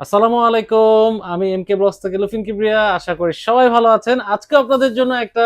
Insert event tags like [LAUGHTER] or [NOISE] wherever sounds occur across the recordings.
আসসালামু আলাইকুম আমি এম কে ব্লস থেকে লুফিন কিবরিয়া আশা করি সবাই ভালো আছেন। আজকে আপনাদের জন্য একটা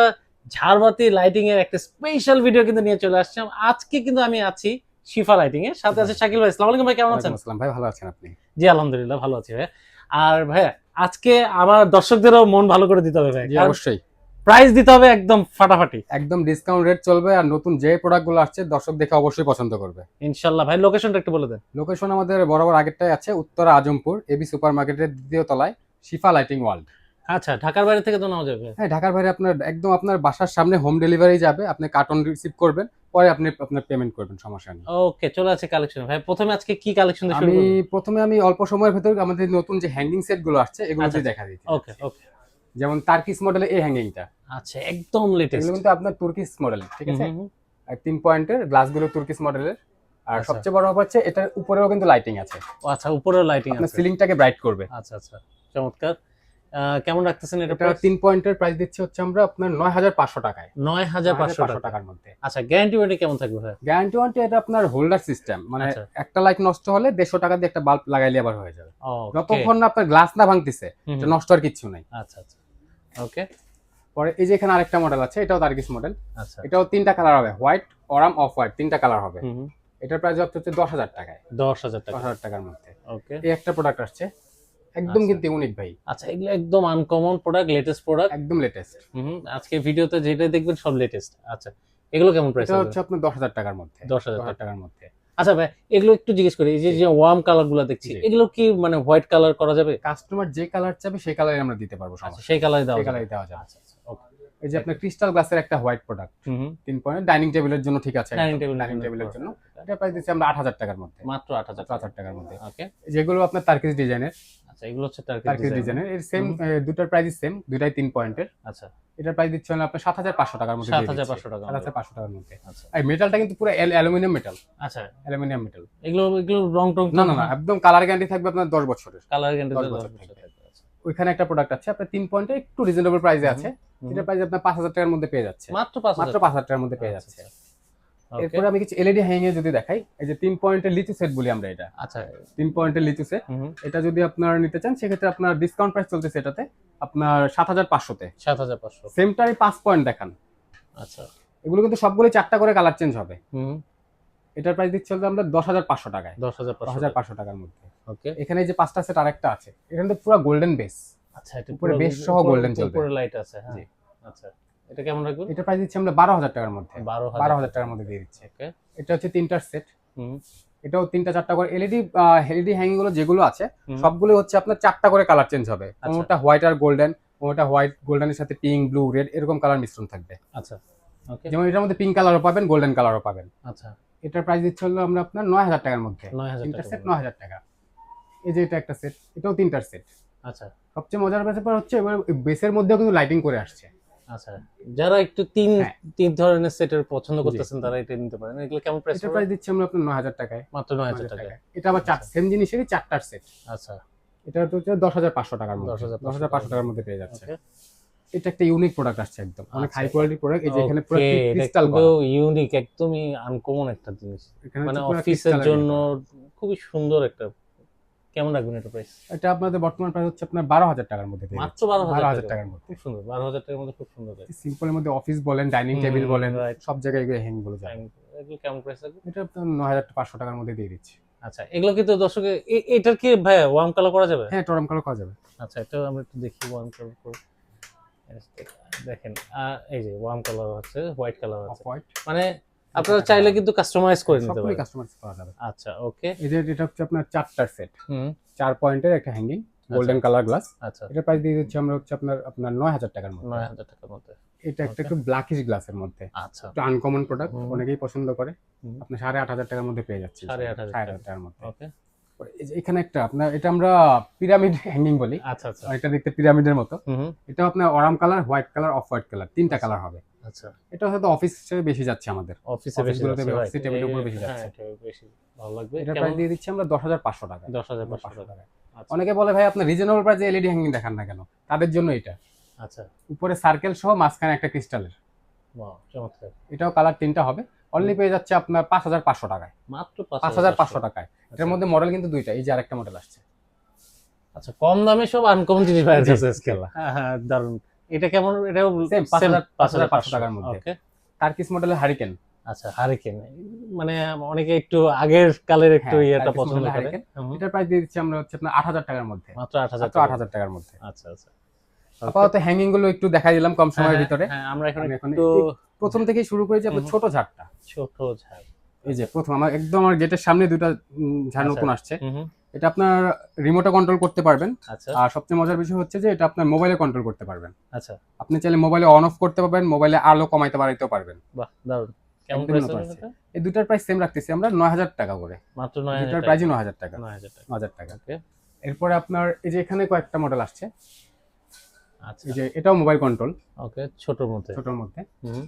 ঝাড়বাতি লাইটিং এর একটা স্পেশাল ভিডিও কিন্তু নিয়ে চলে আসছিলাম আজকে কিন্তু আমি আছি শিফা লাইটিং এর সাথে আছে শাকিল ভাই। আসসালামু আলাইকুম ভাই কেমন আছেন? আসসালাম। ভাই ভালো আছেন আপনি? জি আলহামদুলিল্লাহ ভালো আছি ভাই। আর ভাই আজকে আমার দর্শকদেরও মন ভালো করে দিতে হবে ভাই। অবশ্যই। প্রাইস দিতে হবে একদম ফাটাফাটি। একদম ডিসকাউন্ট রেট চলবে আর নতুন যে প্রোডাক্টগুলো আসছে দর্শক দেখে অবশ্যই পছন্দ করবে। ইনশাল্লাহ ভাই লোকেশনটা একটু বলে দেন। লোকেশন আমাদের বরাবর আগেরটাই আছে উত্তরা আজমপুর এবি সুপার মার্কেটের দ্বিতীয় তলায় শিফা লাইটিং ওয়ার্ল্ড আচ্ছা ঢাকার বাইরে থেকে তো নেওয়া যাবে। হ্যাঁ ঢাকার বাইরে আপনার একদম আপনার বাসার সামনে হোম ডেলিভারি যাবে আপনি কার্টন রিসিভ করবেন পরে আপনি আপনার পেমেন্ট করবেন সমস্যা নেই। ওকে চলে আছে কালেকশন ভাই প্রথমে আজকে কি কালেকশন আমি প্রথমে আমি অল্প সময়ের ভেতর আমাদের নতুন যে হ্যাঙ্গিং সেটগুলো আসছে এগুলো আচ্ছা, দিয়ে দেখা দিচ্ছি ওকে ওকে যেমন তার্কিস মডেলের এই হ্যাঙ্গিংটা আচ্ছা একদম লেটেস্ট এগুলো কিন্তু আপনার তুর্কিস মডেল ঠিক আছে? আর তিন পয়েন্টের গ্লাসগুলো তুর্কিস মডেলের আর আচ্ছা। সবচেয়ে বড় ব্যাপার হচ্ছে এটার উপরেও কিন্তু লাইটিং আছে। আচ্ছা উপরেও লাইটিং আপনার আছে। সিলিংটাকে ব্রাইট করবে। আচ্ছা আচ্ছা চমৎকার। কেমন রাখতেছেন এটা এটা তিন পয়েন্টের প্রাইস দিচ্ছে হচ্ছে আমরা আপনার নয় হাজার পাঁচশো টাকায়। নয় হাজার পাঁচশো টাকা টাকার মধ্যে। আচ্ছা গ্যারান্টি ওয়ারেন্টি কেমন থাকবে ভাই? গ্যারান্টি ওয়ারেন্টি এটা আপনার হোল্ডার সিস্টেম মানে আচ্ছা। একটা লাইট নষ্ট হলে দেড়শো টাকা দিয়ে একটা বাল্ব লাগাইলে আবার হয়ে যাবে. যতক্ষণ না আপনার গ্লাস না ভাঙতেছে নষ্ট আর কিছু নাই। আচ্ছা আচ্ছা। ওকে। পরে এই যে এখানে আরেকটা মডেল আছে এটাও তার্কিস মডেল আচ্ছা। এটাও তিনটা কালার হবে হোয়াইট অরাম অফ হোয়াইট তিনটা কালার হবে। এটার প্রাইস হচ্ছে দশ হাজার টাকায়। দশ হাজার দশ টাকা হাজার টাকার মধ্যে। ওকে। এই একটা প্রোডাক্ট আসছে একদম আচ্ছা। কিন্তু ইউনিক ভাই। আচ্ছা এগুলো একদম আনকমন প্রোডাক্ট লেটেস্ট প্রোডাক্ট একদম লেটেস্ট হুম আজকে ভিডিওতে যেটা দেখবেন সব লেটেস্ট আচ্ছা এগুলো কেমন প্রাইস এটা হচ্ছে আপনার দশ হাজার টাকার মধ্যে। দশ হাজার দশ টাকা। টাকার মধ্যে। আচ্ছা ভাই এগুলো একটু জিজ্ঞেস করি এই যে যে ওয়ার্ম কালারগুলো দেখছি এগুলো কি মানে হোয়াইট কালার করা যাবে? কাস্টমার যে কালার চাবে সেই কালারে আমরা দিতে পারব আচ্ছা সেই কালারে দেওয়া সেই কালারে দেওয়া যাবে। আচ্ছা আচ্ছা। এই যে আপনার ক্রিস্টাল গ্লাসের একটা হোয়াইট প্রোডাক্ট তিন পয়েন্ট ডাইনিং টেবিলের জন্য ঠিক আছে। ডাইনিং টেবিল ডাইনিং টেবিলের জন্য। এটা প্রাইস দিচ্ছি আমরা আট হাজার টাকার মধ্যে। মাত্র আট হাজার হাজার টাকার মধ্যে। ওকে যেগুলো আপনার তার্কিস ডিজাইনের আচ্ছা এগুলো হচ্ছে তার্কিস ডিজাইনের এর সেম দুটার প্রাইস সেম দুটাই তিন পয়েন্টের আচ্ছা। এটার প্রাইস দিচ্ছি আমরা আপনার সাত হাজার পাঁচশো টাকার মধ্যে সাত হাজার পাঁচশো টাকা সাত হাজার পাঁচশো টাকার মধ্যে। আচ্ছা। এই মেটালটা কিন্তু পুরো অ্যালুমিনিয়াম মেটাল আচ্ছা। অ্যালুমিনিয়াম মেটাল এগুলো এগুলো রং টং না না না? একদম কালার গ্যারান্টি থাকবে আপনার দশ বছরের। কালার গ্যারান্টি দশ বছর। ওইখানে একটা প্রোডাক্ট আছে আপনার তিন পয়েন্টে একটু রিজনেবল প্রাইসে আছে। এটা প্রাইস আপনার পাঁচ হাজার টাকার মধ্যে পেয়ে যাচ্ছে। মাত্র পাঁচ মাত্র পাঁচ হাজার টাকার মধ্যে পেয়ে যাচ্ছে। ওকে এরপরে আমি কিছু এলইডি হ্যাঙ্গে যদি দেখাই এই যে তিন পয়েন্টের লিচু সেট বলি আমরা এটা। আচ্ছা। তিন পয়েন্টের লিচু সেট এটা যদি আপনার নিতে চান সেক্ষেত্রে আপনার ডিসকাউন্ট প্রাইস চলতেছে এটাতে আপনার সাত হাজার পাঁচশোতে। সাত হাজার পাঁচশো। সেমটারই পাঁচ পয়েন্ট দেখান। আচ্ছা। এগুলো কিন্তু সবগুলো চারটা করে কালার চেঞ্জ হবে। হুম। এটার প্রাইস দিচ্ছে হলো আমরা দশ হাজার পাঁচশো টাকায়। দশ হাজার দশ হাজার পাঁচশো টাকার মধ্যে। ওকে। এখানে যে পাঁচটা সেট আরেকটা আছে এখানে তো পুরো গোল্ডেন বেস আচ্ছা এটা পুরো- বেশ সহ golden চলবে। উপরে লাইট আছে হ্যাঁ। জি। আচ্ছা এটা কেমন রাখবেন? এটার প্রাইস দিচ্ছি আমরা বারো হাজার টাকার মধ্যে। বারো হাজার। টাকার মধ্যে দিয়ে দিচ্ছে। ওকে। এটা হচ্ছে তিনটার সেট হুম। এটাও তিনটা চারটা করে এলইডি এলইডি হ্যাঙ্গিংগুলো যেগুলো আছে। সবগুলো হচ্ছে আপনার চারটা করে কালার চেঞ্জ হবে। আচ্ছা। কোনোটা হোয়াইট আর গোল্ডেন কোনোটা হোয়াইট গোল্ডেনের সাথে পিঙ্ক ব্লু রেড এরকম কালার মিশ্রণ থাকবে। আচ্ছা ওকে। যেমন এটার মধ্যে পিঙ্ক কালারও পাবেন গোল্ডেন কালারও পাবেন। আচ্ছা। এটার প্রাইস দিচ্ছে হলো আমরা আপনার নয় হাজার টাকার মধ্যে। নয় হাজার তিনটা টাকা সেট নয় হাজার টাকা। এই যে এটা একটা সেট এটাও তিনটার সেট আচ্ছা। সবচেয়ে মজার ব্যাপার হচ্ছে এবার বেসের মধ্যেও কিন্তু লাইটিং করে আসছে। আচ্ছা। যারা একটু তিন হ্যাঁ। তিন ধরনের সেটের পছন্দ করতেছেন তারা এটা নিতে পারেন। এগুলো কেমন প্রাইস এটার প্রাইস দিচ্ছি আমরা আপনার নয় হাজার টাকায়। মাত্র নয় হাজার 9,000 টাকা টাকায়। এটা আবার চার সেম জিনিসেরই চারটার সেট আচ্ছা। এটা হচ্ছে দশ হাজার পাঁচশো টাকার মধ্যে। 10,500 দশ হাজার পাঁচশো টাকার মধ্যে পেয়ে যাচ্ছে। এটা একটা ইউনিক প্রোডাক্ট আসছে একদম। অনেক। হাই কোয়ালিটি প্রোডাক্ট এই যে এখানে পুরো ক্রিস্টাল ইউনিক একদমই আনকমন একটা জিনিস। মানে অফিসের জন্য খুবই সুন্দর একটা কেমন রাখবেন এটা প্রাইস এটা আপনাদের বর্তমান প্রাইস হচ্ছে আপনার বারো হাজার টাকার মধ্যে মাত্র বারো হাজার টাকার মধ্যে। খুব সুন্দর বারো হাজার টাকার মধ্যে খুব সুন্দর সিম্পলের মধ্যে অফিস বলেন ডাইনিং টেবিল বলেন সব জায়গায় এগুলো হ্যাংগুলো যায়। এগুলো কেমন প্রাইস লাগবে এটা আপনার নয় হাজার পাঁচশো টাকার মধ্যে দিয়ে দিচ্ছি। আচ্ছা এগুলো কিন্তু দর্শকে এটার কি ভাই ওয়ার্ম কালার করা যাবে? হ্যাঁ টরম কালার করা যাবে। আচ্ছা এটা আমরা একটু দেখি ওয়ার্ম কালার করে। দেখেন এই যে ওয়ার্ম কালার আছে হোয়াইট কালার আছে। হোয়াইট মানে আপনারা চাইলে কিন্তু কাস্টমাইজ করে নিতে পারেন। কাস্টমাইজ করা যাবে। আচ্ছা ওকে এই যে এটা হচ্ছে আপনার চারটার সেট হুম। চার পয়েন্টের একটা হ্যাঙ্গিং গোল্ডেন কালার গ্লাস আচ্ছা। এটা প্রাইস দিয়ে দিচ্ছি আমরা হচ্ছে আপনার আপনার নয় হাজার টাকার মধ্যে। নয় হাজার টাকার মধ্যে। এটা একটা একটু ব্ল্যাকিশ গ্লাসের মধ্যে। আচ্ছা। একটু আনকমন প্রোডাক্ট অনেকেই পছন্দ করে। আপনি সাড়ে আট হাজার টাকার মধ্যে পেয়ে যাচ্ছি। সাড়ে আট হাজার সাড়ে আট টাকা। হাজার টাকার মধ্যে। ওকে এখানে একটা আপনার এটা আমরা পিরামিড হ্যাঙ্গিং [LAUGHS] বলি। আচ্ছা আচ্ছা। এটা দেখতে পিরামিডের মতো। এটা আপনার warm colour white colour off white colour তিনটা কালার হবে। আচ্ছা। এটা হয়তো অফিস হিসেবে বেশি যাচ্ছে আমাদের। অফিসে বেশি যাচ্ছে, এর উপর বেশি হ্যাঁ, যাচ্ছে। বেশি ভালো লাগবে। এটা প্রাইস দিয়ে দিচ্ছি আমরা দশ হাজার পাঁচশো টাকা। দশ হাজার পাঁচশো পাঁচশো টাকা। টাকা। আচ্ছা। অনেকে বলে ভাই আপনার রিজনেবল প্রাইসে এলইডি হ্যাঙ্গিং দেখান না কেন? তাদের জন্য এটা। আচ্ছা। উপরে সার্কেল সহ মাঝখানে একটা ক্রিস্টালের বাহ চমৎকার। এটাও কালার তিনটা হবে। অনলি পেয়ে যাচ্ছে আপনার পাঁচ হাজার পাঁচশো টাকায়। মাত্র পাঁচ হাজার পাঁচশো টাকায়। এটার আচ্ছা। মধ্যে মডেল কিন্তু দুইটা এই যে আরেকটা মডেল আসছে। আচ্ছা কম দামে সব আনকমন জিনিস কাছে জি। আজকাল হ্যাঁ হ্যাঁ দারুণ এটা কেমন এটাও Same, 5,000 5,500 টাকার মধ্যে। ওকে টার্কিস মডেলের হারিকেন আচ্ছা হারিকেন মানে অনেকে একটু আগের কালের একটু হ্যাঁ, ইয়েটা পছন্দ করে। এটার প্রাইস দিয়ে দিচ্ছি আমরা হচ্ছে আপনার আট হাজার টাকার মধ্যে। মাত্র আট হাজার আট হাজার টাকার মধ্যে। আচ্ছা আচ্ছা। আপাতত হ্যাঙ্গিংগুলো একটু দেখাই দিলাম কম সময়ের হ্যাঁ, ভিতরে। হ্যাঁ আমরা এখন একটু প্রথম থেকেই শুরু আপনার হুম। ছোট ঝাড়টা। ছোট ঝাড়। এই যে প্রথম আমার একদম আমার গেটের সামনে দুটো ঝাড় আচ্ছা। নতুন আসছে। এটা আপনার রিমোটে কন্ট্রোল করতে পারবেন। আচ্ছা। আর সবচেয়ে মজার বিষয় হচ্ছে যে এটা আপনার মোবাইলে কন্ট্রোল করতে পারবেন। আচ্ছা। আপনি চাইলে মোবাইলে অন অফ করতে পারবেন মোবাইলে আলো কমাইতে বাড়াইতেও পারবেন। বাহ। এটা? এই দুটার প্রাইস সেম রাখতেছি আমরা নয় হাজার টাকা করে। মাত্র নয় দুটার প্রাইসই নয় হাজার টাকা। নয় হাজার টাকা। এরপরে আপনার এই যে এখানে কয়েকটা মডেল আসছে। এই যে এটাও মোবাইল কন্ট্রোল ওকে ছোটর মধ্যে। ছোটোর মধ্যে। হুম।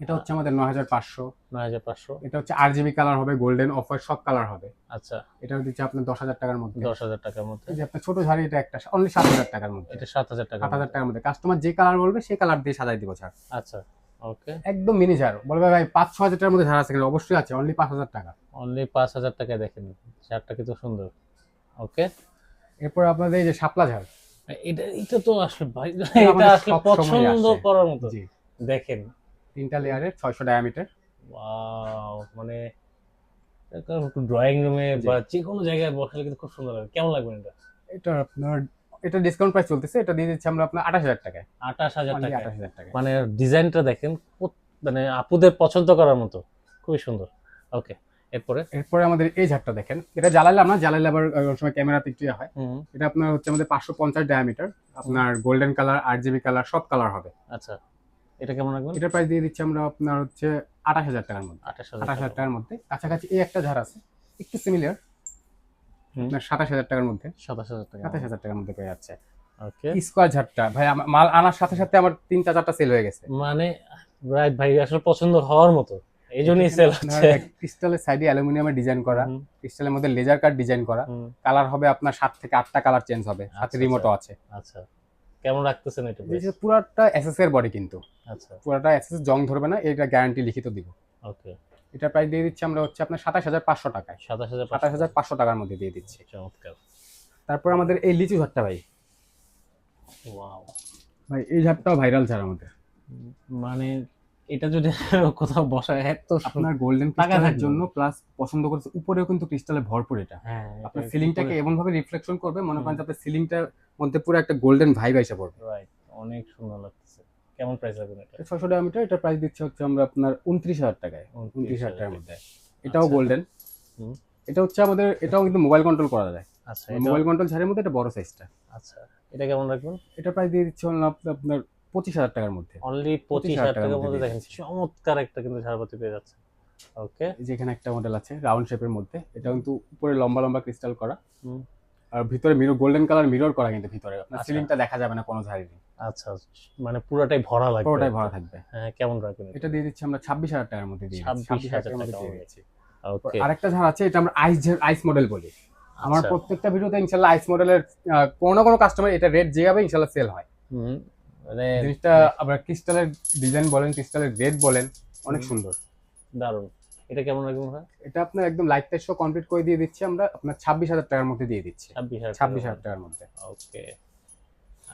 এটা হচ্ছে আমাদের নয় হাজার পাঁচশো। নয় হাজার পাঁচশো। এটা হচ্ছে আর জিবি কালার হবে গোল্ডেন অফার সব কালার হবে। আচ্ছা। এটা দিচ্ছে আপনার দশ হাজার টাকার মধ্যে। দশ হাজার টাকার মধ্যে। এই যে আপনার ছোট ঝাড়ি এটা একটা অনলি সাত হাজার টাকার মধ্যে। এটা সাত হাজার টাকা সাত হাজার টাকার মধ্যে। কাস্টমার যে কালার বলবে সেই কালার দিয়ে সাজাই দিব ছাড় আচ্ছা ওকে। একদম মিনি ঝাড় বলবে ভাই পাঁচ ছ হাজার টাকার মধ্যে ঝাড় আছে অবশ্যই আছে অনলি পাঁচ হাজার টাকা। অনলি পাঁচ হাজার টাকায় দেখেন ঝাড়টা কিন্তু সুন্দর। ওকে। এরপর আপনাদের এই যে শাপলা ঝাড়। এটা এটা তো আসলে ভাই এটা আসলে পছন্দ করার মতো। দেখেন। তিনটা লেয়ারের ছয়শো ডায়ামিটার ওয়াও মানে ড্রয়িং রুমে বা যে কোনো জায়গায় বসালে কিন্তু খুব সুন্দর লাগে। কেমন লাগবে এটা? এটা আপনার এটা ডিসকাউন্ট প্রাইস চলতেছে এটা দিয়ে দিচ্ছি আমরা আপনার আঠাশ হাজার টাকায়। আঠাশ হাজার টাকা আঠাশ হাজার টাকায়। মানে ডিজাইনটা দেখেন মানে আপুদের পছন্দ করার মতো। খুবই সুন্দর। ওকে এরপরে? এরপরে আমাদের এই ঝাড়টা দেখেন। এটা জ্বালাইলাম না জ্বালাইলে আবার অনেক সময় ক্যামেরাতে একটু ইয়ে হয়। এটা আপনার হচ্ছে আমাদের পাঁচশো পঞ্চাশ ডায়ামিটার আপনার গোল্ডেন কালার আট জিবি কালার সব কালার হবে। আচ্ছা। এটা কেমন রাখবেন? এটার প্রাইস দিয়ে দিচ্ছি আমরা আপনার হচ্ছে আঠাশ হাজার টাকার মধ্যে। আঠাশ হাজার টাকার মধ্যে। কাছাকাছি এই একটা ঝাড় আছে একটু সিমিলার সাতাশ হাজার টাকার মধ্যে। সাতাশ হাজার টাকা সাতাশ হাজার টাকার মধ্যে পেয়ে যাচ্ছে। ওকে। স্কোয়ার ঝাড়টা ভাই মাল আনার সাথে সাথে আমার তিন চার চারটা সেল হয়ে গেছে। মানে রাইট ভাই আসলে পছন্দ হওয়ার মতো। এই জন্যই সেল হচ্ছে। ক্রিস্টালের সাইডে অ্যালুমিনিয়ামের ডিজাইন করা। ক্রিস্টালের মধ্যে লেজার কাট ডিজাইন করা। কালার হবে আপনার সাত থেকে আটটা কালার চেঞ্জ হবে। সাথে আচ্ছা, রিমোটও আছে। আচ্ছা। কেমন রাখতেছেন এটা পুরাটা এসএস এর বডি কিন্তু। আচ্ছা। পুরাটা এসএস জং ধরবে না এটা গ্যারান্টি লিখিত দিব। ওকে। এটা প্রাইস দিয়ে দিচ্ছি আমরা হচ্ছে আপনার সাতাশ হাজার পাঁচশো টাকায়। সাতাশ হাজার সাতাশ হাজার পাঁচশো টাকার মধ্যে দিয়ে দিচ্ছি। চমৎকার। তারপর আমাদের এই লিচু ঝাড়টা ভাই। ওয়াও। ভাই এই ঝাড়টাও ভাইরাল ঝাড় আমাদের। মানে এটা যদি কোথাও বসায় এত। আপনার গোল্ডেন টাকা ক্রিস্টালের জন্য প্লাস পছন্দ করছে উপরেও কিন্তু ক্রিস্টালে ভরপুর এটা। হ্যাঁ আপনার সিলিংটাকে এমন ভাবে রিফ্লেকশন করবে মনে করেন আপনার সিলিংটার মধ্যে পুরো একটা গোল্ডেন ভাইব এসে পড়বে। রাইট অনেক সুন্দর লাগতেছে। কেমন প্রাইস লাগবে এটা? ছশো ডায়ামিটার এটা প্রাইস দিচ্ছে হচ্ছে আমরা আপনার উনত্রিশ হাজার টাকায় উনত্রিশ হাজার টাকার মধ্যে। এটাও আচ্ছা। গোল্ডেন হুম। এটা হচ্ছে আমাদের এটাও কিন্তু মোবাইল কন্ট্রোল করা যায়। আচ্ছা মোবাইল কন্ট্রোল ছাড়ের মধ্যে এটা বড় সাইজটা আচ্ছা এটা কেমন রাখবেন? এটা প্রাইস দিয়ে দিচ্ছে আপনার পঁচিশ হাজার টাকার মধ্যে। অনলি পঁচিশ হাজার টাকার মধ্যে দেখেন চমৎকার একটা কিন্তু ঝাড়বাতি পেয়ে যাচ্ছে। ওকে এই যে এখানে একটা মডেল আছে রাউন্ড শেপের মধ্যে। এটা কিন্তু উপরে লম্বা লম্বা ক্রিস্টাল করা। হুম। আর ভিতরে মিরর গোল্ডেন কালার মিরর করা কিন্তু ভিতরে। আপনার আচ্ছা। সিলিংটা দেখা যাবে না কোনো ঝাড়ি আচ্ছা মানে পুরোটাই ভরা লাগবে। পুরোটাই ভরা থাকবে। হ্যাঁ কেমন রাখবেন এটা? দিয়ে দিচ্ছি আমরা ছাব্বিশ হাজার টাকার মধ্যে দিয়ে দিচ্ছি। 26,000 26,000 টাকার মধ্যে টাকা দিয়ে দিচ্ছি। ওকে আরেকটা ঝাড় আছে এটা আমরা আইস আইস মডেল বলি। আমার আচ্ছা। প্রত্যেকটা ভিডিওতে ইনশাল্লাহ আইস মডেলের কোনো না কোনো কাস্টমার এটা রেট যেভাবে ইনশাল্লাহ সেল হয়। হুম, মানে জিনিসটা আবার ক্রিস্টালের ডিজাইন বলেন ক্রিস্টালের রেট বলেন অনেক সুন্দর। দারুণ। এটা কেমন রাখবেন ভাই? এটা আপনার একদম লাইট টাইট শো কমপ্লিট করে দিয়ে দিচ্ছি আমরা আপনার ছাব্বিশ হাজার টাকার মধ্যে দিয়ে দিচ্ছি। ছাব্বিশ হাজার টাকার মধ্যে। ওকে।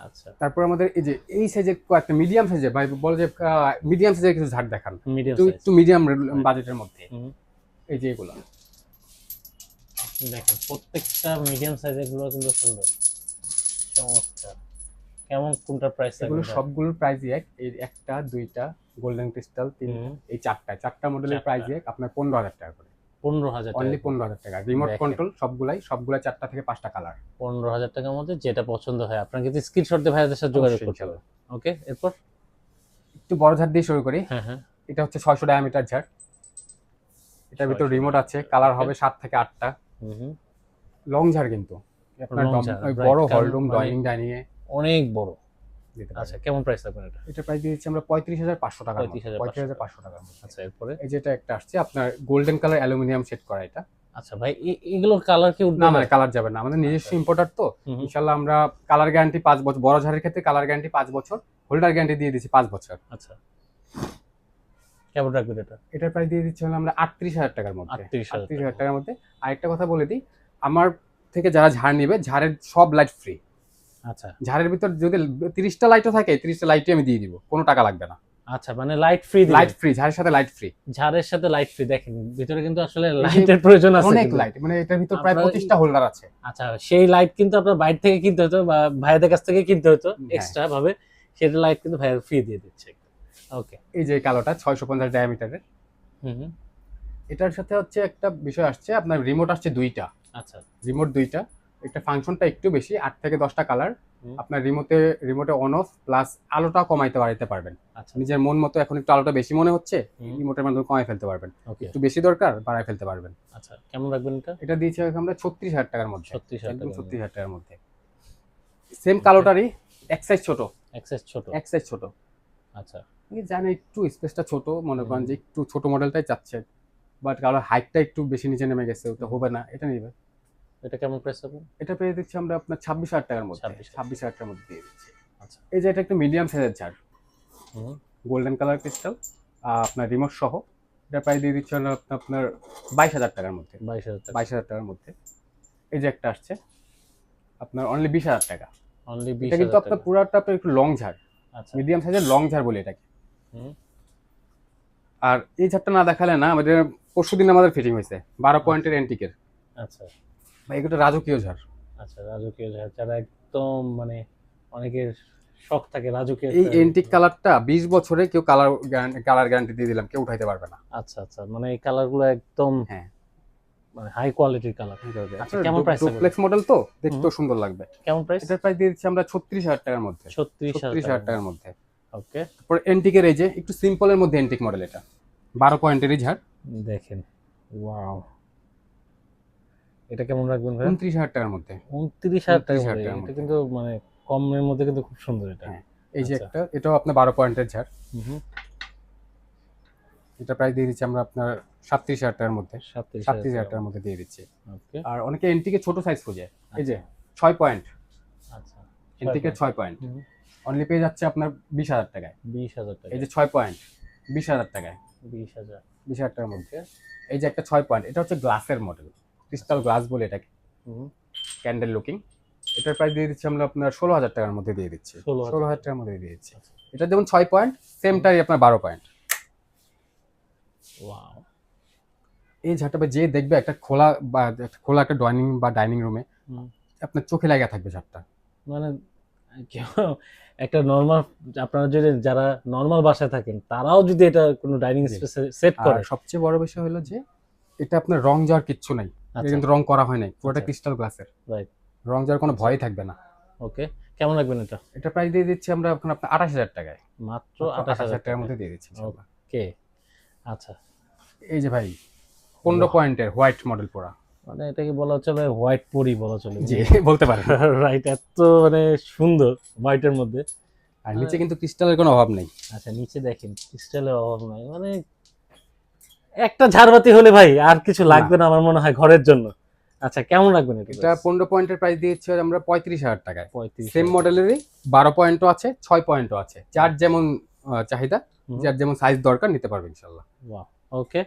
আচ্ছা। তারপর আমাদের এই যে এই সাইজের কয়েকটা মিডিয়াম সাইজের ভাই বলে যে মিডিয়াম সাইজের কিছু ঝাড় দেখান। মিডিয়াম একটু একটু মিডিয়াম বাজেটের মধ্যে। এই যে এগুলো। দেখেন প্রত্যেকটা মিডিয়াম সাইজেরগুলো কিন্তু সুন্দর। চমৎকার। কেমন কোনটা প্রাইস এগুলো সবগুলোর প্রাইস এক। এই একটা দুইটা গোল্ডেন ক্রিস্টাল তিন এই চারটা। চারটা মডেলের। প্রাইস এক আপনার পনেরো হাজার টাকা করে। পনেরো হাজার অনলি পনেরো হাজার টাকা। রিমোট। কন্ট্রোল সবগুলাই সবগুলা চারটা থেকে পাঁচটা কালার পনেরো হাজার টাকার মধ্যে যেটা পছন্দ হয় আপনার কিন্তু স্ক্রিনশট দিয়ে ভাইয়াদের সাথে যোগাযোগ করতে হবে। ওকে এরপর? একটু বড় ঝাড় দিয়ে শুরু করি। হ্যাঁ হ্যাঁ। এটা হচ্ছে ছয়শো ডায়ামিটার ঝাড়। এটার ভিতর রিমোট আছে কালার হবে সাত থেকে আটটা। লং ঝাড় কিন্তু। বড় হল রুম ডাইনিং ডাইনিং এ অনেক বড়। আচ্ছা কেমন প্রাইস লাগবে এটা? এটা প্রাইস দিয়েছি আমরা পঁয়ত্রিশ হাজার পাঁচশো টাকা 35,500 পঁয়ত্রিশ হাজার পাঁচশো মধ্যে আচ্ছা এরপরে? এই যেটা একটা আসছে আপনার গোল্ডেন কালার অ্যালুমিনিয়াম সেট করা এটা। আচ্ছা ভাই এগুলোর কালার কি উঠবে? না মানে কালার যাবে না। আমাদের নিজস্ব আচ্ছা। ইম্পোর্টার তো। ইনশাল্লাহ আমরা কালার গ্যারান্টি পাঁচ বছর বড় ঝাড়ের ক্ষেত্রে কালার গ্যারান্টি পাঁচ বছর হোল্ডার গ্যারান্টি দিয়ে দিচ্ছি পাঁচ বছর। আচ্ছা। কেমন রাখবেন এটা? এটার প্রাইস দিয়ে দিচ্ছি হলো আমরা আটত্রিশ হাজার টাকার মধ্যে। 38,000 আটত্রিশ হাজার টাকার মধ্যে। আরেকটা কথা বলে দিই আমার থেকে যারা ঝাড় নিবে ঝাড়ের সব লাইট ফ্রি আচ্ছা। ঝাড়ের ভিতর যদি তিরিশটা লাইটও থাকে তিরিশটা লাইটই আমি দিয়ে দিব কোনো টাকা লাগবে না। আচ্ছা মানে লাইট ফ্রি লাইট ফ্রি ঝাড়ের সাথে লাইট ফ্রি ঝাড়ের সাথে লাইট ফ্রি দেখেন ভিতরে কিন্তু আসলে লাইটের প্রয়োজন আছে অনেক লাইট মানে এটার ভিতর প্রায় আপনারা- পঁচিশটা হোল্ডার আছে। আচ্ছা সেই লাইট কিন্তু আপনার বাইরে থেকে কিনতে হতো বা ভাইয়াদের কাছ থেকে কিনতে হতো হ্যাঁ। এক্সট্রা ভাবে সেটা লাইট কিন্তু ভাইয়া ফ্রি দিয়ে দিচ্ছে। ওকে এই যে কালোটা ছয়শো পঞ্চাশ ডায়ামিটারের হুম হুম, এটার সাথে হচ্ছে একটা বিষয় আসছে আপনার রিমোট আসছে দুইটা। আচ্ছা। রিমোট দুইটা। একটা ফাংশনটা একটু বেশি আট থেকে দশটা কালার আপনার রিমোটে রিমোটে অন অফ প্লাস আলোটা কমাইতে বাড়াইতে পারবেন। আচ্ছা। নিজের মন মতো এখন একটু আলোটা বেশি মনে হচ্ছে রিমোটের মাধ্যমে কমাই ফেলতে পারবেন। একটু বেশি দরকার বাড়াই ফেলতে পারবেন। আচ্ছা কেমন রাখবেন এটা? এটা দিয়েছে আমরা ছত্রিশ হাজার টাকার মধ্যে। ছত্রিশ হাজার ছত্রিশ হাজার টাকার মধ্যে। সেম কালোটারই এক সাইজ ছোট। এক সাইজ ছোট। এক সাইজ ছোট। আচ্ছা। জানে একটু স্পেসটা ছোট মনে করেন যে একটু ছোট মডেলটাই চাচ্ছে বাট কারও হাইটটা একটু বেশি নিচে নেমে গেছে ওটা হবে না এটা নিবে এটা কেমন প্রাইস হবে? এটা পেয়ে দিচ্ছি আমরা আপনার ছাব্বিশ হাজার টাকার মধ্যে। 26,000 ছাব্বিশ হাজার টাকার মধ্যে দিয়ে দিচ্ছি। আচ্ছা এই যে এটা একটা মিডিয়াম সাইজের ঝাড় গোল্ডেন কালার ক্রিস্টাল আপনার রিমোট সহ। এটা প্রায় দিয়ে দিচ্ছি আপনার- বাইশ হাজার টাকার মধ্যে। বাইশ হাজার বাইশ হাজার টাকার মধ্যে। এই যে একটা আসছে আপনার অনলি বিশ হাজার টাকা। অনলি বিশ কিন্তু আপনার পুরাটা আপনার একটু লং ঝাড় আচ্ছা। মিডিয়াম সাইজের লং ঝাড় বলি এটাকে। হুম। আর এই ঝাড়টা না দেখালে না আমাদের পরশু দিন আমাদের ফিটিং হয়েছে। বারো পয়েন্টের এন্টিকের আচ্ছা। এগুলো রাজকীয় ঝাড়। আচ্ছা রাজকীয় ঝাড় যারা একদম মানে অনেকের শখ থাকে রাজকীয় এই এন্টিক কালারটা বিশ বছরে কেউ কালার কালার গ্যারান্টি দিয়ে দিলাম কেউ উঠাইতে পারবে না। আচ্ছা আচ্ছা মানে এই কালারগুলো একদম হ্যাঁ। মানে হাই কোয়ালিটির কালার আচ্ছা, কেমন থাকবে? ডুপ্লেক্স মডেল তো দেখতেও সুন্দর লাগবে। কেমন প্রাইস এটার প্রাইস দিয়ে দিচ্ছি আমরা ছত্রিশ হাজার টাকার মধ্যে। ছত্রিশ ছত্রিশ হাজার টাকার মধ্যে। ওকে তারপর এন্টিকের এই যে একটু সিম্পলের মধ্যে এন্টিক মডেল এটা। বারো পয়েন্টেরই ঝাড়। দেখেন ওয়াও এটা কেমন রাখবেন ভাই উনত্রিশ হাজার টাকার মধ্যে। উনত্রিশ হাজার টাকা 29,000 করে। টাকার এটা মধ্যে। কিন্তু মানে কমের মধ্যে কিন্তু খুব সুন্দর এটা। হ্যাঁ। এই যে আচ্ছা। একটা এটাও আপনার বারো পয়েন্টের ঝাড়। এটা প্রায় দিয়ে দিচ্ছি আমরা আপনার সাতত্রিশ হাজার টাকার মধ্যে। সাতত্রিশ হাজার টাকার মধ্যে দিয়ে দিচ্ছি। ওকে। আর অনেকে এন্টিকে ছোট সাইজ খোঁজে। এই যে ছয় পয়েন্ট। আচ্ছা। এন্টিকে ছয় পয়েন্ট। হুম, অনলি পেয়ে যাচ্ছে আপনার বিশ হাজার টাকায়। বিশ হাজার টাকা এই যে ছয় পয়েন্ট বিশ হাজার টাকায়। বিশ হাজার। বিশ হাজার টাকার মধ্যে। এই যে একটা ছয় পয়েন্ট এটা হচ্ছে গ্লাসের মডেল ক্রিস্টাল গ্লাস বলে এটাকে। ক্যান্ডেল লুকিং এটার প্রাইস দিয়ে দিচ্ছি আমরা আপনার ষোলো হাজার টাকার মধ্যে দিয়ে দিচ্ছি। 16,000 ষোলো হাজার টাকার মধ্যে দিয়ে দিচ্ছি। এটা যেমন ছয় পয়েন্ট সেমটাই আপনার বারো পয়েন্ট এই ঝাড়টা যে দেখবে একটা খোলা বা খোলা একটা ডাইনিং বা ডাইনিং রুমে আপনার চোখে লাগা থাকবে ঝাড়টা মানে একটা নর্মাল আপনারা যদি যারা নর্মাল বাসায় থাকেন তারাও যদি এটা কোনো ডাইনিং স্পেসে সেট করে। সবচেয়ে বড় বিষয় হলো যে এটা আপনার রং যাওয়ার কিচ্ছু নাই। এটা আচ্ছা। কিন্তু রং করা হয় নাই। পুরোটা। ক্রিস্টাল গ্লাসের রাইট রং যাওয়ার কোনো ভয় থাকবে না। ওকে কেমন রাখবেন এটা? এটা প্রাইস দিয়ে দিচ্ছি আমরা এখন আপনার আঠাশ হাজার টাকায়। মাত্র আঠাশ হাজার টাকার মধ্যে দিয়ে দিচ্ছি ওকে আচ্ছা। এই যে ভাই পনেরো। পয়েন্টের হোয়াইট মডেল পরা। মানে এটাকে বলা চলে হোয়াইট পরি বলা চলে জি [LAUGHS] বলতে পারেন। [LAUGHS] রাইট এত মানে সুন্দর হোয়াইটের মধ্যে। আর নিচে কিন্তু ক্রিস্টালের কোনো অভাব নেই। আচ্ছা নিচে দেখেন ক্রিস্টালের অভাব নাই। মানে একটা ঝাড়বাতি হলে ভাই আর কিছু লাগবে না আমার মনে হয় ঘরের জন্য। আচ্ছা কেমন রাখবেন এটা এটা পনেরো পয়েন্টের প্রাইস দিয়েছি আমরা পঁয়ত্রিশ হাজার টাকায়। পঁয়ত্রিশ সেম মডেলেরই বারো পয়েন্টও আছে ছয় পয়েন্টও আছে। যার যেমন চাহিদা যার যেমন সাইজ দরকার নিতে পারবে ইনশাল্লাহ ওকে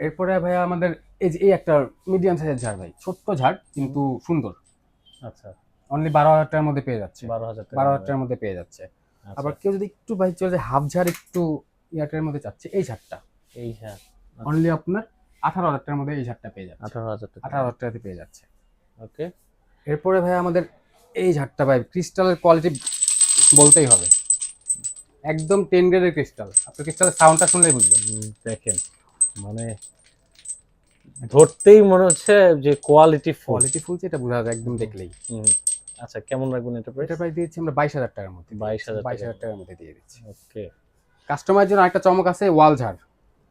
এরপরে ভাইয়া আমাদের এই যে এই একটা মিডিয়াম সাইজের ঝাড় ভাই ছোট্ট ঝাড় কিন্তু সুন্দর। আচ্ছা। অনলি বারো হাজার টাকার মধ্যে পেয়ে যাচ্ছে। বারো হাজার বারো হাজার টাকার মধ্যে পেয়ে যাচ্ছে। আচ্ছা, আবার কেউ যদি একটু ভাই চলে হাফ ঝাড় একটু ইয়ারটার মধ্যে চাচ্ছে এই ঝাড়টা। এই হ্যাঁ অনলি আপনার আঠারো হাজার টাকার মধ্যে এই ঝাড়টা পেয়ে যাচ্ছে। আঠারো হাজার টাকা। আঠারো হাজার টাকাতে পেয়ে যাচ্ছে। ওকে এরপরে ভাই আমাদের এই ঝাড়টা ভাই ক্রিস্টালের কোয়ালিটি বলতেই হবে। একদম টেন গ্রেডের ক্রিস্টাল আপনি ক্রিস্টালের সাউন্ডটা শুনলেই বুঝবেন। দেখেন মানে ধরতেই মনে হচ্ছে যে কোয়ালিটি ফুল কোয়ালিটি ফুল এটা বোঝা যায় একদম দেখলেই। আচ্ছা কেমন রাখবেন এটা এটা প্রাইস দিয়েছি আমরা বাইশ হাজার টাকার মধ্যে। 22,000 বাইশ হাজার টাকার মধ্যে দিয়ে দিচ্ছি। ওকে কাস্টমারের জন্য একটা চমক আছে ওয়াল ঝাড়।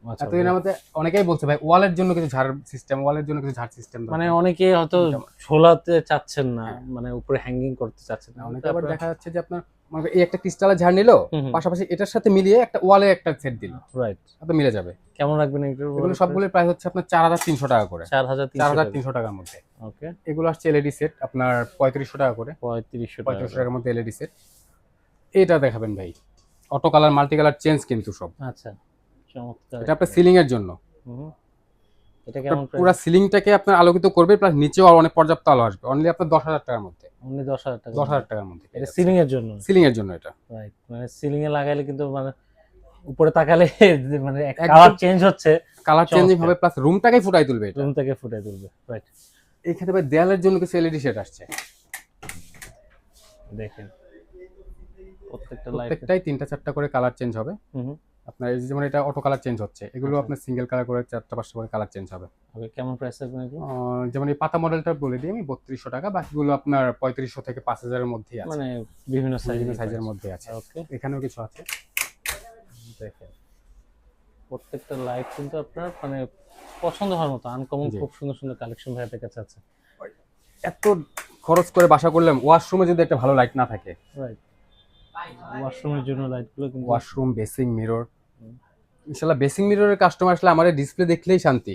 এতদিন আমাদের অনেকেই বলছে ভাই ওয়ালের জন্য কিছু ঝাড় সিস্টেম ওয়ালের জন্য কিছু ঝাড় সিস্টেম মানে অনেকে হয়তো ঝোলাতে চাচ্ছেন না মানে উপরে হ্যাঙ্গিং করতে চাচ্ছেন না। অনেকে আবার দেখা যাচ্ছে যে আপনার মনে এই একটা ক্রিস্টালের ঝাড় নিল। পাশাপাশি এটার সাথে মিলিয়ে একটা ওয়ালে একটা সেট দিল। রাইট তাতে মিলে যাবে। কেমন রাখবেন এগুলো? সবগুলোর প্রাইস হচ্ছে আপনার চার হাজার তিনশো টাকা করে। চার হাজার চার হাজার তিনশো টাকার মধ্যে। ওকে এগুলো আসছে এলইডি সেট আপনার পঁয়ত্রিশশো টাকা করে। পঁয়ত্রিশশো পঁয়ত্রিশশো টাকার মধ্যে এলইডি সেট এটা দেখাবেন ভাই। Auto colour multi colour change কিন্তু সব। আচ্ছা। চমৎকার এটা আপনার সিলিং এর জন্য। এটা কেমন পুরো সিলিংটাকে আপনার আলোকিত করবে প্লাস নিচেও আরও অনেক পর্যাপ্ত আলো আসবে। অনলি আপনার দশ হাজার টাকার মধ্যে। অনলি দশ হাজার টাকা দশ হাজার টাকার মধ্যে। এটা সিলিং এর জন্য? সিলিং এর জন্য এটা। রাইট মানে সিলিং এ লাগাইলে কিন্তু মানে উপরে তাকালে [LAUGHS] মানে কালার চেঞ্জ হচ্ছে। কালার চেঞ্জিং হবে প্লাস রুমটাকে ফুটাই তুলবে এটা। রুম থেকে ফুটে তুলবে রাইট এখানে ভাই দেয়ালের জন্য কিছু এলইডি সেট আসছে। দেখেন। প্রত্যেকটা লাইট প্রত্যেকটাই তিনটা চারটা করে কালার চেঞ্জ হবে। হুম। আপনার এই যেমন এটা অটো কালার চেঞ্জ হচ্ছে এগুলো আচ্ছা। আপনার সিঙ্গেল কালার করে চারটা পাঁচটা করে কালার চেঞ্জ হবে। ওকে কেমন প্রাইস থাকবে এগুলো? যেমন এই পাতা মডেলটা বলে দিই আমি বত্রিশশো টাকা বাকিগুলো আপনার পঁয়ত্রিশশো থেকে পাঁচ হাজারের মধ্যেই আছে। মানে বিভিন্ন সাইজের বিভিন্ন সাইজের মধ্যে আছে। ওকে এখানেও কিছু আছে? দেখেন। প্রত্যেকটা লাইট কিন্তু আপনার মানে পছন্দ হওয়ার মতো আনকমন খুব সুন্দর সুন্দর কালেকশন ভাইয়াদের কাছে আছে। এত খরচ করে বাসা করলাম ওয়াশরুমে যদি একটা ভালো লাইট না থাকে রাইট ওয়াশরুমের জন্য লাইটগুলো কিন্তু ওয়াশরুম বেসিং মিরর। হুম। ইনশাল্লাহ বেসিং মিররের কাস্টমার আসলে আমার ডিসপ্লে দেখলেই শান্তি।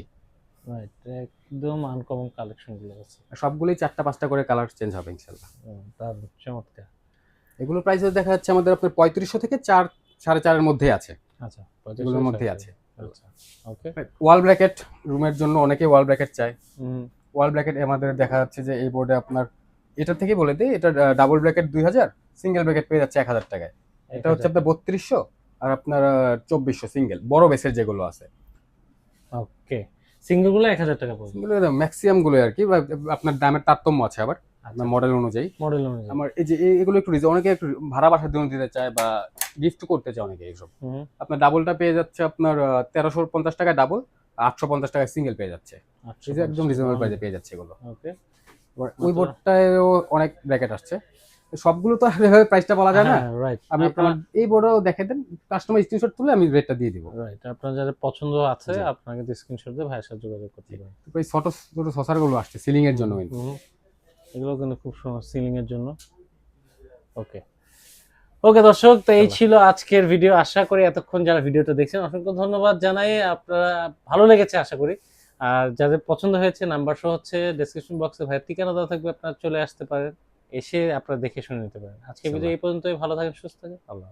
রাইট একদম আনকমন কালেকশনগুলো আছে। সবগুলোই চারটা পাঁচটা করে কালার চেঞ্জ হবে ইনশাল্লাহ। হুম, দারুণ চমৎকার। এগুলোর প্রাইস দেখা যাচ্ছে আমাদের আপনার পঁয়ত্রিশশো থেকে চার সাড়ে চারের মধ্যে আছে। আচ্ছা এগুলোর মধ্যেই আছে। আচ্ছা ওকে ওয়াল ব্র্যাকেট রুমের জন্য অনেকে ওয়াল ব্র্যাকেট চায়। ওয়াল ব্র্যাকেট আমাদের দেখা যাচ্ছে যে এই বোর্ডে আপনার এটা থেকে বলে দিই এটা ডাবল ব্র্যাকেট দুই হাজার। সিঙ্গেল ব্র্যাকেট পেয়ে যাচ্ছে এক হাজার টাকায়। এটা হচ্ছে আপনার বত্রিশশো আর আপনার চব্বিশশো সিঙ্গেল বড় বেসের যেগুলো আছে। ওকে সিঙ্গেলগুলো এক হাজার টাকা পড়বে। ম্যাক্সিমামগুলো আর কি আপনার দামের তারতম্য আছে আবার আচ্ছা আপনার মডেল অনুযায়ী। মডেল অনুযায়ী। আমার এই যে এগুলো একটু অনেকে একটু ভাড়া বাসার জন্য দিতে চায় বা গিফট করতে চায় অনেকে এইসব। আপনার ডাবলটা পেয়ে যাচ্ছে আপনার তেরোশো পঞ্চাশ টাকা ডাবল আটশো পঞ্চাশ টাকা সিঙ্গেল পেয়ে যাচ্ছে। আচ্ছা একদম রিজনেবল প্রাইসে পেয়ে যাচ্ছে এগুলো। ওকে ওই বোর্ডটায়ও অনেক ব্র্যাকেট আসছে। সবগুলো তো এভাবে প্রাইসটা বলা যায় না। রাইট আমি আপনার এই বোর্ডও দেখে দেন কাস্টমার স্ক্রিনশট তুলে আমি রেটটা দিয়ে দিব। রাইট আপনার যাদের পছন্দ আছে আপনাকে স্ক্রিনশট দিয়ে ভাইয়ের সাথে যোগাযোগ করতে পারেন। এই ছোট ছোট সসারগুলো আসছে সিলিং এর জন্য এগুলো কিন্তু খুব সুন্দর সিলিং এর জন্য। ওকে ওকে দর্শক তো এই ছিল আজকের ভিডিও আশা করি এতক্ষণ যারা ভিডিওটা দেখছেন অসংখ্য ধন্যবাদ জানাই। আপনারা ভালো লেগেছে আশা করি। আর যাদের পছন্দ হয়েছে নাম্বার সহ হচ্ছে ডেসক্রিপশন বক্সে ভাই ঠিকানা দেওয়া থাকবে আপনারা চলে আসতে পারেন। এসে আপনারা দেখে শুনে নিতে পারেন। আজকে ভিডিও এই পর্যন্তই। ভালো থাকেন সুস্থ থাকেন। আল্লাহ।